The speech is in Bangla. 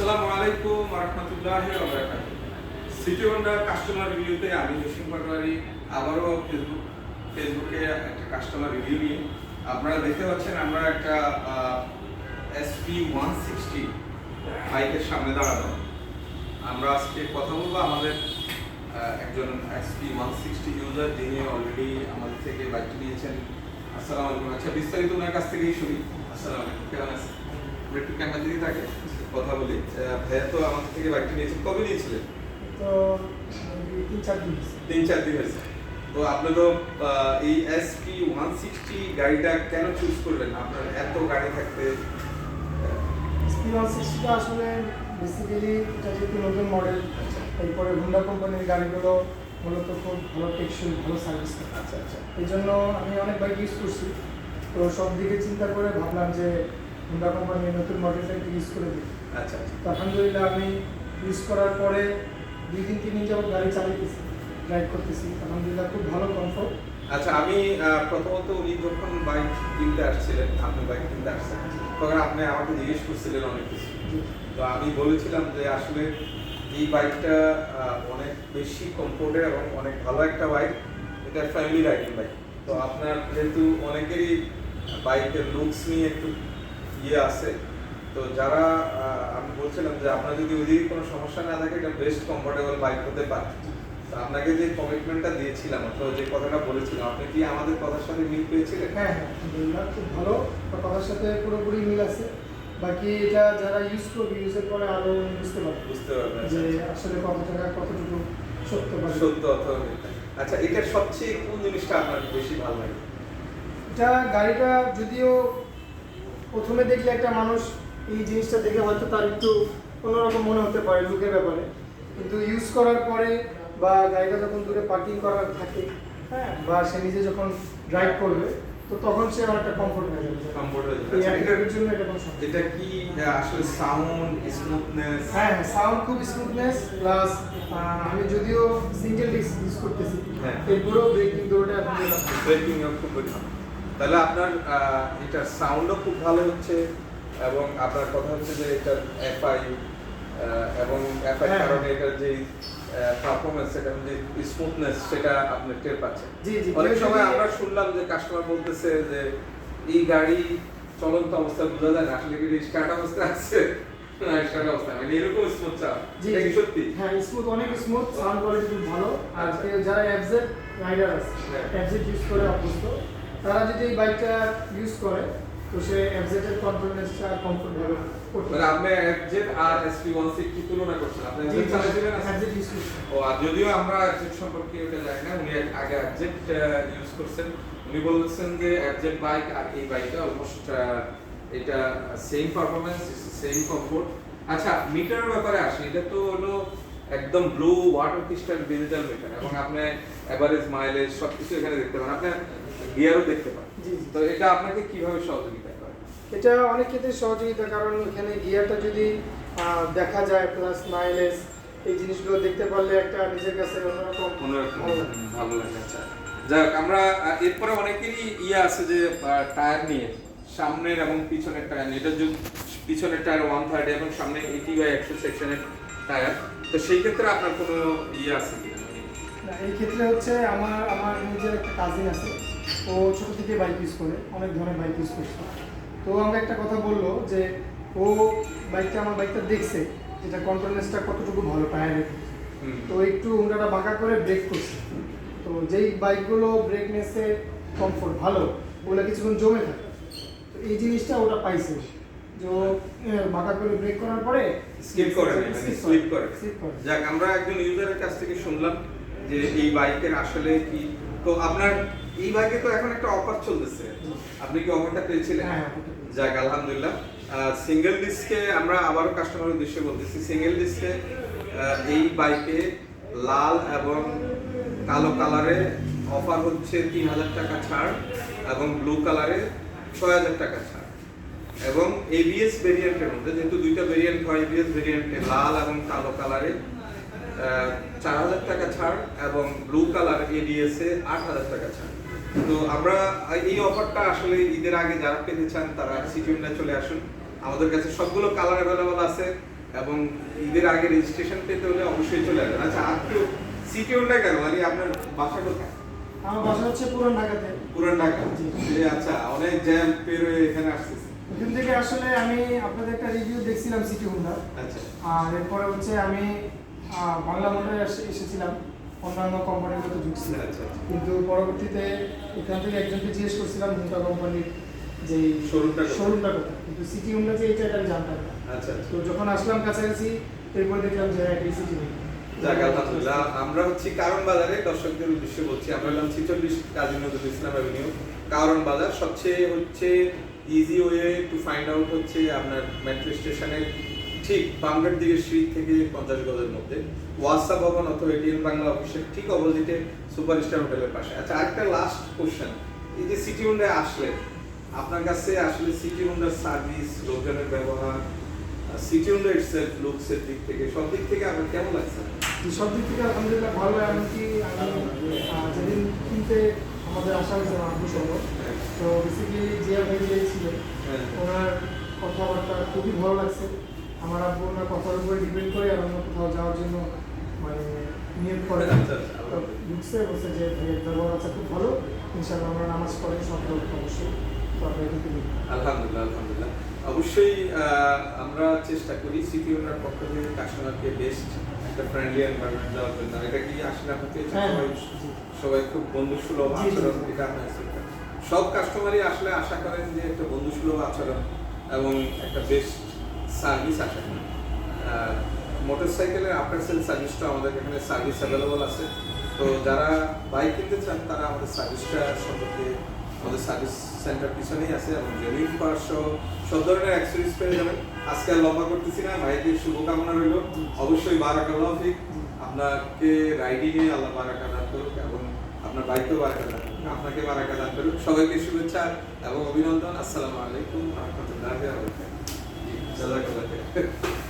আসসালামু আলাইকুম সিটি কাস্টমার রিভিউতে আমি জসিম আবারও ফেসবুক ফেসবুকে একটা কাস্টমার রিভিউ নিয়ে। আপনারা দেখতে পাচ্ছেন আমরা একটা ওয়ান সিক্সটি বাইকের সামনে দাঁড়ানো আমরা আজকে কথা বলব আমাদের একজন এসপি ওয়ান সিক্সটি ইউজার যিনি অলরেডি আমাদের থেকে বাইকটি নিয়েছেন। আসসালামু আলাইকুম। আচ্ছা বিস্তারিত ওনার কাছ থেকেই শুনি। আসসালামু আলাইকুম। কেমন আছেন? একটু ক্যামেরা দিকে থাকে কথা বলি ভাইয়া তো আমাদের থেকে বাইকটি নিয়েছেন কবে নিয়েছিলেন তো তিন চার দিন। তিন চার দিন হয়েছে। তো আপনি তো আহ, এই এসপি ওয়ান সিক্সটি গাড়িটা কেন চুজ করলেন? আপনার এত গাড়ি থাকতে। SP 160 টা আসলে বেসিক্যালি এটা যেহেতু নতুন মডেল এরপরে হুন্ডা কোম্পানির গাড়িগুলো মূলত খুব ভালো টেকসই ভালো সার্ভিস আচ্ছা আচ্ছা। এই জন্য আমি অনেক বাইক ইউজ করছি। তো সব দিকে চিন্তা করে ভাবলাম যে হুন্ডা কোম্পানির নতুন মডেলটা একটু ইউজ করে দিই। আচ্ছা আচ্ছা। আলহামদুলিল্লাহ আমি ইউজ করার পরে দুই দিন তিন দিন যাবত গাড়ি চালাইতেছি ড্রাইভ করতেছি। আলহামদুলিল্লাহ খুব ভালো কমফোর্ট আচ্ছা আমি প্রথমত উনি যখন বাইক কিনতে আসছিলেন আপনি বাইক কিনতে আসছেন তখন আপনি আমাকে জিজ্ঞেস করছিলেন অনেক কিছু। তো আমি বলেছিলাম যে আসলে এই বাইকটা অনেক বেশি কমফোর্টের এবং অনেক ভালো একটা বাইক এটা ফ্যামিলি রাইডিং বাইক তো আপনার যেহেতু অনেকেরই বাইকের লুকস নিয়ে একটু ইয়ে আছে। তো যারা আমি বলছিলাম যে আপনার যদি ওই ওইদিকে কোনো সমস্যা না থাকে এটা বেস্ট কমফোর্টেবল বাইক হতে পারে। তো আপনাকে যে কমিটমেন্টটা দিয়েছিলাম অথবা যে কথাটা বলেছিলাম আপনি কি আমাদের কথার সাথে মিল পেয়েছিলেন? হ্যাঁ হ্যাঁ খুব ভালো। কথার সাথে পুরোপুরি মিল আছে। বাকি এটা যারা ইউজ করবে ইউজের পরে আরও বুঝতে পারবে বুঝতে পারবেন যে আসলে কত টাকা কতটুকু সত্য পারে সত্য অথবা। আচ্ছা এটার সবচেয়ে কোন জিনিসটা আপনার বেশি ভালো লাগে? এটা গাড়িটা যদিও প্রথমে দেখলে একটা মানুষ এই জিনিসটা দেখে হয়তো তার একটু অন্যরকম মনে হতে পারে লুকের ব্যাপারে। কিন্তু ইউজ করার পরে বা গাড়িটা যখন দূরে পার্কিং করার থাকে হ্যাঁ বা সে নিজে যখন ড্রাইভ করবে তো তখন সে অনেকটা কমফোর্ট হয়ে যাবে। কমফোর্ট হয়ে যাবে। আচ্ছা, এটার জন্য এটা কোনো সমস্যা এটা কি আসলে সাউন্ড স্মুথনেস হ্যাঁ হ্যাঁ সাউন্ড খুব স্মুথনেস প্লাস আমি যদিও সিঙ্গেল ডিস্ক ইউজ করতেছি হ্যাঁ। এরপরেও ব্রেকিং দৌড়টা এখন ব্রেকিং খুব ভালো তাহলে আপনার এটার সাউন্ডও খুব ভালো হচ্ছে এবং আপনার কথা হচ্ছে যে এটার এফআই এবং এফআই হ্যাঁ। কারণে এটার যে পারফরমেন্স এটা যে স্মুথনেস সেটা আপনি টের পাচ্ছেন জি জি অনেক সময় আমরা শুনলাম যে কাস্টমার বলতেছে যে এই গাড়ি চলন্ত অবস্থায় বোঝা যায় না আসলে কি স্টার্ট অবস্থায় আছে এটা। যারা এফজেড রাইডার আছে। ইউজ করে অভ্যস্ত তারা যদি এই বাইকটা ইউজ করে তো সে এফজেড এর কনফিডেন্সটা কমফোর্ট হবে মানে আপনি এফজেড আর এসপি 160 তুলনা করছেন? আপনি চালাইছিলেন আজকে? এফজেড ইউজ করছে। ও আর যদিও আমরা অ্যাবজেট সম্পর্কে ওটা জানি না উনি আগে অ্যাবজেট ইউজ করছেন। উনি বলছেন যে অ্যাবজেট বাইক আর এই বাইকটা অলমোস্ট এটা সেম পারফরমেন্স সেম কমফোর্ট আচ্ছা মিটারের ব্যাপারে আসি। এটা তো হলো একদম blue water crystal digital meter এবং আপনি এভারেজ মাইলেজ সবকিছু এখানে দেখতে পান আপনি গিয়ারও দেখতে পান তো এটা আপনাকে কীভাবে সহযোগিতা করে? এটা অনেক ক্ষেত্রে সহযোগিতা কারণ এখানে গিয়ারটা যদি দেখা যায় প্লাস মাইলেজ এই জিনিসগুলো দেখতে পারলে একটা নিজের কাছে অন্যরকম অন্যরকম ভালো লাগে। ভালো লাগে আচ্ছা। যাক আমরা এরপরে অনেকেরই ইয়ে আছে যে টায়ার নিয়ে সামনের এবং পিছনের টায়ার নিয়ে। এটা যদি পিছনের টায়ার ওয়ান থার্টি এবং সামনে এইটি বাই একশো সেকশনের টায়ার। তো সেই ক্ষেত্রে আপনার কোনো ইয়ে আছে এই ক্ষেত্রে হচ্ছে আমার আমার নিজের একটা কাজিন আছে। ও ছোট থেকে বাইক ইউজ করে অনেক ধরনের বাইক ইউজ করছে। তো আমাকে একটা কথা বলল যে ও বাইকটা আমার বাইকটা দেখছে যেটা কন্ট্রোলেন্সটা কতটুকু ভালো টায়ারের। তো একটু হুন্ডাটা বাঁকা করে ব্রেক করছে। তো যেই বাইকগুলো ব্রেকনেসে কমফোর্ট ভালো ওগুলো কিছুক্ষণ জমে থাকে। তো এই জিনিসটা ওটা পাইছে যে ও বাঁকা করে ব্রেক করার পরে স্কিপ করে মানে স্লিপ করে স্লিপ করে। যাক আমরা একজন ইউজারের কাছ থেকে শুনলাম যে এই বাইকের আসলে কি তো আপনার এই বাইকে তো এখন একটা অফার চলতেছে। আপনি কি অফারটা পেয়েছিলেন? হ্যাঁ, যাক আলহামদুলিল্লাহ। সিঙ্গেল ডিস্কে আমরা আবারও কাস্টমারের উদ্দেশ্যে বলতেছি সিঙ্গেল ডিস্কে এই বাইকে লাল এবং কালো কালারে অফার হচ্ছে তিন হাজার টাকা ছাড় এবং ব্লু কালারে ছয় হাজার টাকা ছাড়। এবং এবিএস ভেরিয়েন্টের মধ্যে যেহেতু দুইটা ভেরিয়েন্ট হয় এবিএস ভেরিয়েন্টে লাল এবং কালো কালারে চার হাজার টাকা ছাড় এবং ব্লু কালার এডিএস এ আট হাজার টাকা ছাড়। তো আমরা এই অফারটা আসলে ঈদের আগে যারা পেতে চান তারা সিটিউন্ডে চলে আসুন। আমাদের কাছে সবগুলো কালার অ্যাভেলেবল আছে এবং ঈদের আগে রেজিস্ট্রেশন পেতে হলে অবশ্যই চলে আসবেন। আচ্ছা আর একটু সিটি হোন্ডা কেন? মানে আপনার বাসা কোথায়? আমার বাসা হচ্ছে পুরান ঢাকাতে। পুরান ঢাকা? জি। আচ্ছা অনেক জ্যাম পেরোয় এখানে আসতেছে। এখান থেকে আসলে আমি আপনাদের একটা রিভিউ দেখছিলাম সিটি হুন্ডা আচ্ছা। আর এরপরে হচ্ছে আমি বাংলা মোটরে এসেছিলাম। অন্যান্য কোম্পানিগুলোতে ঢুকছি আচ্ছা আচ্ছা। কিন্তু পরবর্তীতে এখান থেকে একজনকে জিজ্ঞেস করছিলাম হুন্ডা কোম্পানির যে শোরুমটা? শোরুমটা কোথায়? কিন্তু সিটি হুন্ডা যে এটা এটা আমি জানতাম না। আচ্ছা আচ্ছা। তো যখন আসলাম কাছাকাছি এরপর দেখলাম যে হ্যাঁ এটাই সিটি আলহামদুলিল্লাহ। আমরা হচ্ছে কারণ বাজারে দর্শকদের উদ্দেশ্যে বলছি আমরা হলাম ছিচল্লিশ কাজী নজরুল ইসলাম অ্যাভিনিউ কারণ বাজার। সবচেয়ে হচ্ছে easy way to find out হচ্ছে আপনার মেট্রো স্টেশনের ঠিক বামগেট দিকে স্ট্রিট থেকে পঞ্চাশ গজের মধ্যে। ওয়াসা ভবন অথবা এটিএম বাংলা অফিসের ঠিক অপোজিটে সুপার স্টার হোটেলের পাশে। আচ্ছা আরেকটা লাস্ট কোশ্চেন এই যে সিটি হোন্ডায় আসলেন আপনার কাছে আসলে সিটি হোন্ডার সার্ভিস লোকজনের ব্যবহার সিটি হোন্ডা ইটসেলফ লুকসের দিক থেকে সব দিক থেকে আপনার কেমন লাগছে? সব দিক থেকে আলহামদুলিল্লাহ ভালো এমনকি আমি যেদিন কিনতে আমাদের আসা হয়েছে আমার সহ হ্যাঁ, তো বেসিক্যালি ভাই যে ছিল হ্যাঁ। ওনার কথাবার্তা খুবই ভালো লাগছে। আমার আব্বু ওনার কথার উপরে ডিপেন্ড করে আর অন্য কোথাও যাওয়ার জন্য মানে নিয়োগ করে। আচ্ছা, আচ্ছা, বলছে যে ব্যবহার আছে খুব ভালো। ইনশাল্লাহ আমরা নামাজ পড়ে সপ্তাহ অবশ্যই। আলহামদুলিল্লাহ আলহামদুলিল্লাহ। অবশ্যই আমরা চেষ্টা করি সিটি ওনার পক্ষ থেকে কাস্টমারকে বেস্ট একটা ফ্রেন্ডলি এনভায়রনমেন্ট দেওয়ার জন্য। এটা কি আসলে আপনাকে হ্যাঁ সবাই সবাই খুব বন্ধুসুলভ আচরণ এটা আপনার সব কাস্টমারই আসলে আশা করেন যে একটা বন্ধুসুলভ আচরণ এবং একটা বেস্ট সার্ভিস করেন মোটরসাইকেলের আফটার সেল সার্ভিসটা আমাদের এখানে সার্ভিস অ্যাভেলেবল আছে। তো যারা বাইক কিনতে চান, তারা আমাদের সার্ভিসটা সম্পর্কে আমাদের সার্ভিস সেন্টার পিছনেই আছে এবং পার্স সহ সব ধরনের অ্যাক্সেসরিজ পেয়ে যাবেন। আজকে আর লম্বা করতেছি না ভাইকে শুভকামনা রইল। অবশ্যই বারাকাল্লাহ ফিক আপনাকে রাইডিং এ আল্লাহ বারাকা দান করুক এবং আপনার বাইকেও বারাকা দান করুক। আপনাকে বারাকা দান করুক। সবাইকে শুভেচ্ছা এবং অভিনন্দন। আসসালামু আলাইকুম। রহমতুল্লাহ いただくだけ。